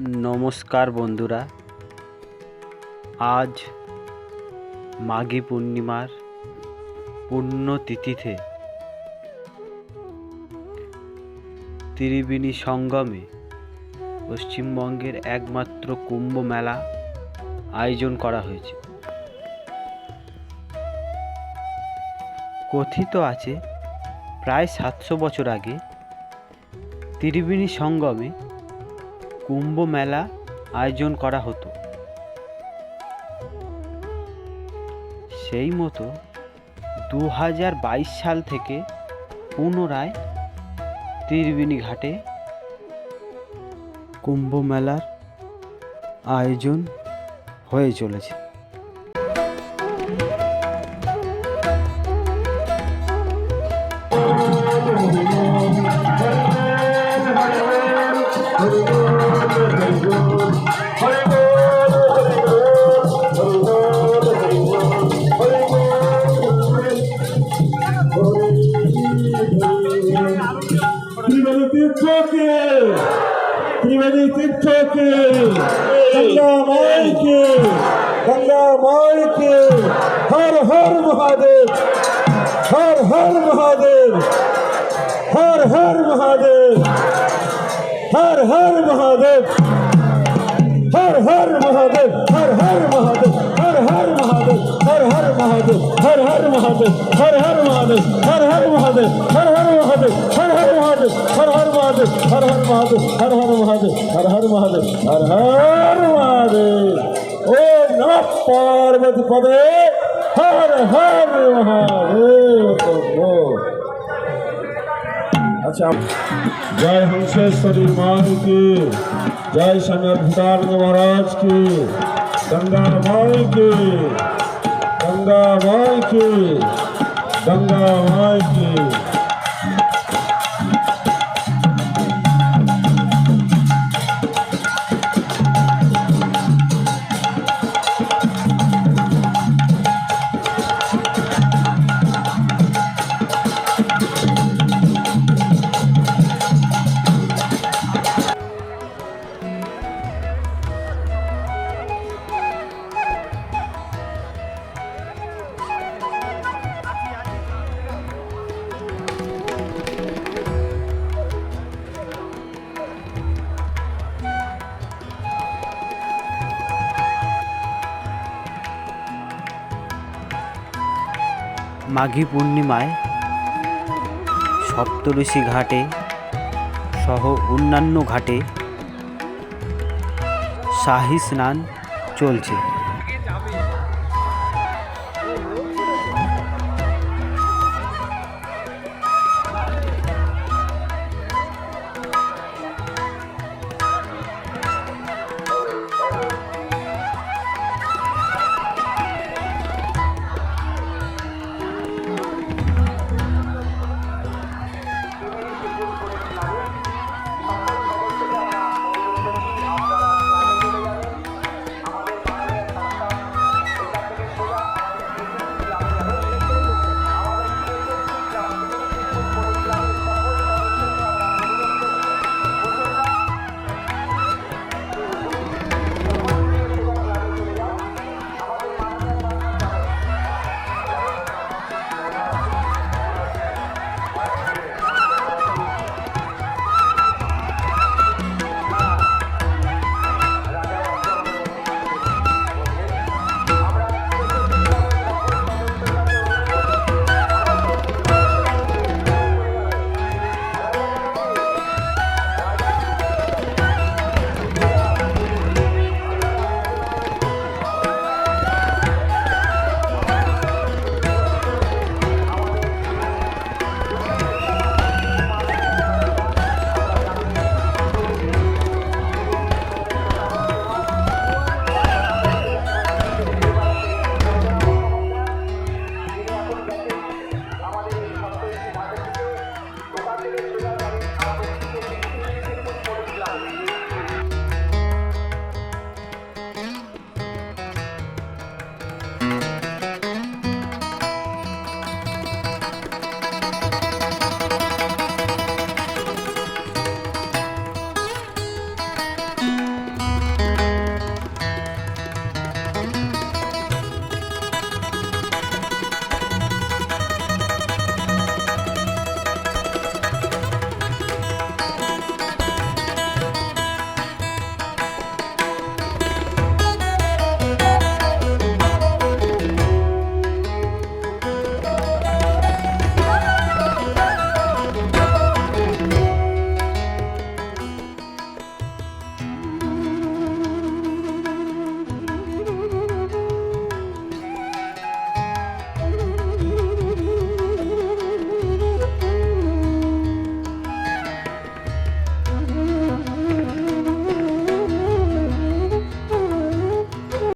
নমস্কার বন্ধুরা। আজ মাঘী পূর্ণিমার পুণ্যতিথিতে ত্রিবেণী সঙ্গমে পশ্চিমবঙ্গের একমাত্র কুম্ভ মেলা আয়োজন করা হয়েছে। কথিত আছে, প্রায় সাতশো বছর আগে ত্রিবেণী সঙ্গমে কুম্ভ মেলা আয়োজন করা হতো সেই মতো দু হাজার বাইশ সাল থেকে পুনরায় ত্রিবেণী ঘাটে কুম্ভ মেলার আয়োজন হয়ে চলেছে Oh, ত্রিবেদী তীর্থকে গঙ্গা মাইকে গঙ্গা মাইকে হর হর মহাদেব হর হর মহাদেব হর হর মহাদেব हर महादेव हर हर महादेव हर हर महादेव हर हर महादेव हर हर महादेव हर हर महादेव हर हर महादेव हर हर महादेव हर हर महादेव हर हर महादेव हर हर महादेव हर हर महादेव हर हर महादेव हर हर महादेव हर हर महादेव हर हर महादेव हर हर महादेव ओम नमः पार्वती पदे हर हर महादेव प्रभु আচ্ছা জয় হংসেশ্বরী মান কি? জয় স্বামী ভূটান মহারাজ কি? গঙ্গা মাই কি? গঙ্গা মাই গঙ্গা মাই মাঘী পূর্ণিমায় সপ্তঋষি ঘাটে সহ অন্যান্য ঘাটে শাহী স্নান চলছে।